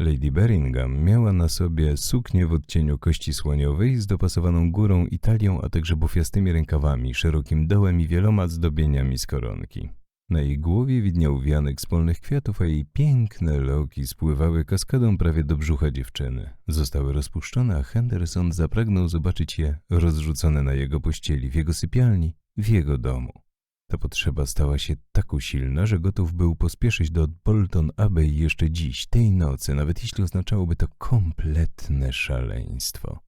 Lady Beringham miała na sobie suknię w odcieniu kości słoniowej z dopasowaną górą i talią, a także bufiastymi rękawami, szerokim dołem i wieloma zdobieniami z koronki. Na jej głowie widniał wianek z polnych kwiatów, a jej piękne loki spływały kaskadą prawie do brzucha dziewczyny. Zostały rozpuszczone, a Henderson zapragnął zobaczyć je rozrzucone na jego pościeli, w jego sypialni, w jego domu. Ta potrzeba stała się tak usilna, że gotów był pospieszyć do Bolton Abbey jeszcze dziś, tej nocy, nawet jeśli oznaczałoby to kompletne szaleństwo.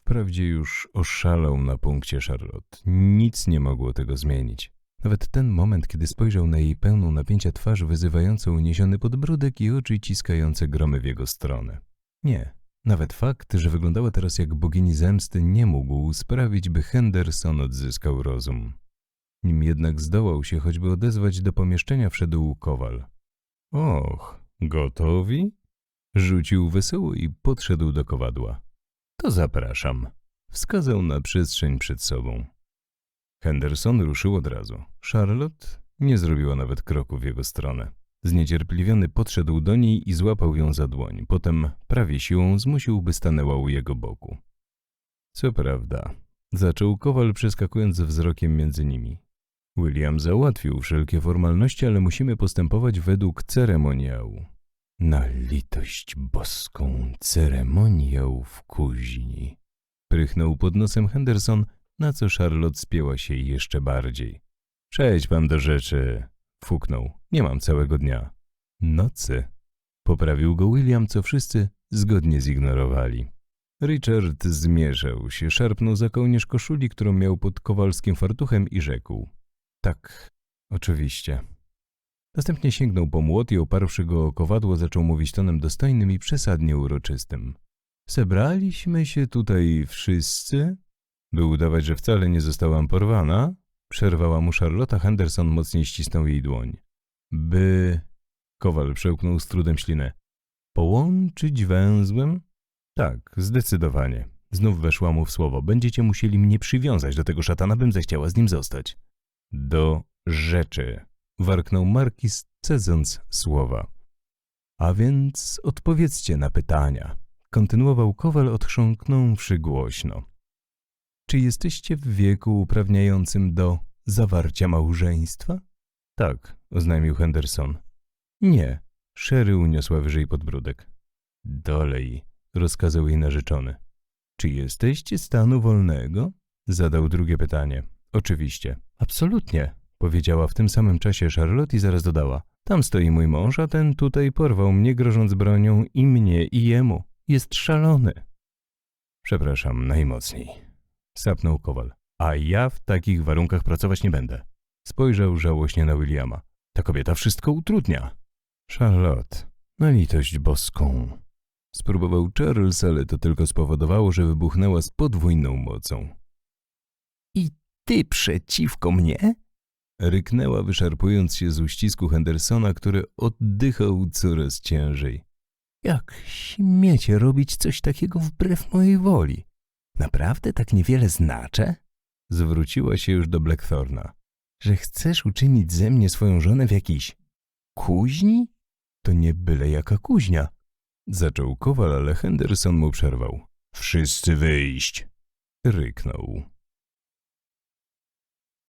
Wprawdzie już oszalał na punkcie Charlotte. Nic nie mogło tego zmienić. Nawet ten moment, kiedy spojrzał na jej pełną napięcia twarz, wyzywająco uniesiony podbródek i oczy ciskające gromy w jego stronę. Nie, nawet fakt, że wyglądała teraz jak bogini zemsty, nie mógł sprawić, by Henderson odzyskał rozum. Nim jednak zdołał się choćby odezwać do pomieszczenia, wszedł kowal. Och, gotowi? Rzucił wesoło i podszedł do kowadła. To zapraszam. Wskazał na przestrzeń przed sobą. Henderson ruszył od razu. Charlotte nie zrobiła nawet kroku w jego stronę. Zniecierpliwiony podszedł do niej i złapał ją za dłoń. Potem prawie siłą zmusił, by stanęła u jego boku. Co prawda, zaczął kowal przeskakując wzrokiem między nimi. William załatwił wszelkie formalności, ale musimy postępować według ceremoniału. Na litość boską ceremoniał w kuźni. Prychnął pod nosem Henderson, na co Charlotte spięła się jeszcze bardziej. Przejdź pan do rzeczy, fuknął. Nie mam całego dnia. Nocy. Poprawił go William, co wszyscy zgodnie zignorowali. Richard zmierzał się, szarpnął za kołnierz koszuli, którą miał pod kowalskim fartuchem i rzekł. Tak, oczywiście. Następnie sięgnął po młot i oparłszy go o kowadło, zaczął mówić tonem dostojnym i przesadnie uroczystym. Zebraliśmy się tutaj wszyscy, by udawać, że wcale nie zostałam porwana, przerwała mu Charlotta Henderson, mocniej ścisnął jej dłoń. By... Kowal przełknął z trudem ślinę. Połączyć węzłem? Tak, zdecydowanie. Znów weszła mu w słowo. Będziecie musieli mnie przywiązać do tego szatana, bym zechciała z nim zostać. Do rzeczy, warknął Markis, cedząc słowa. A więc odpowiedzcie na pytania. Kontynuował Kowal, odchrząknąwszy głośno. Czy jesteście w wieku uprawniającym do zawarcia małżeństwa? Tak, oznajmił Henderson. Nie, Sherry uniosła wyżej podbródek. Dolej, rozkazał jej narzeczony. Czy jesteście stanu wolnego? Zadał drugie pytanie. Oczywiście. Absolutnie, powiedziała w tym samym czasie Charlotte i zaraz dodała. Tam stoi mój mąż, a ten tutaj porwał mnie, grożąc bronią i mnie, i jemu. Jest szalony. Przepraszam, najmocniej. Sapnął Kowal. A ja w takich warunkach pracować nie będę. Spojrzał żałośnie na Williama. Ta kobieta wszystko utrudnia. Charlotte, na litość boską. Spróbował Charles, ale to tylko spowodowało, że wybuchnęła z podwójną mocą. I ty przeciwko mnie? Ryknęła, wyszarpując się z uścisku Hendersona, który oddychał coraz ciężej. Jak śmiecie robić coś takiego wbrew mojej woli? Naprawdę tak niewiele znaczę? Zwróciła się już do Blackthorna. Że chcesz uczynić ze mnie swoją żonę w jakiejś kuźni? To nie byle jaka kuźnia. Zaczął Kowal, ale Henderson mu przerwał. Wszyscy wyjść! Ryknął.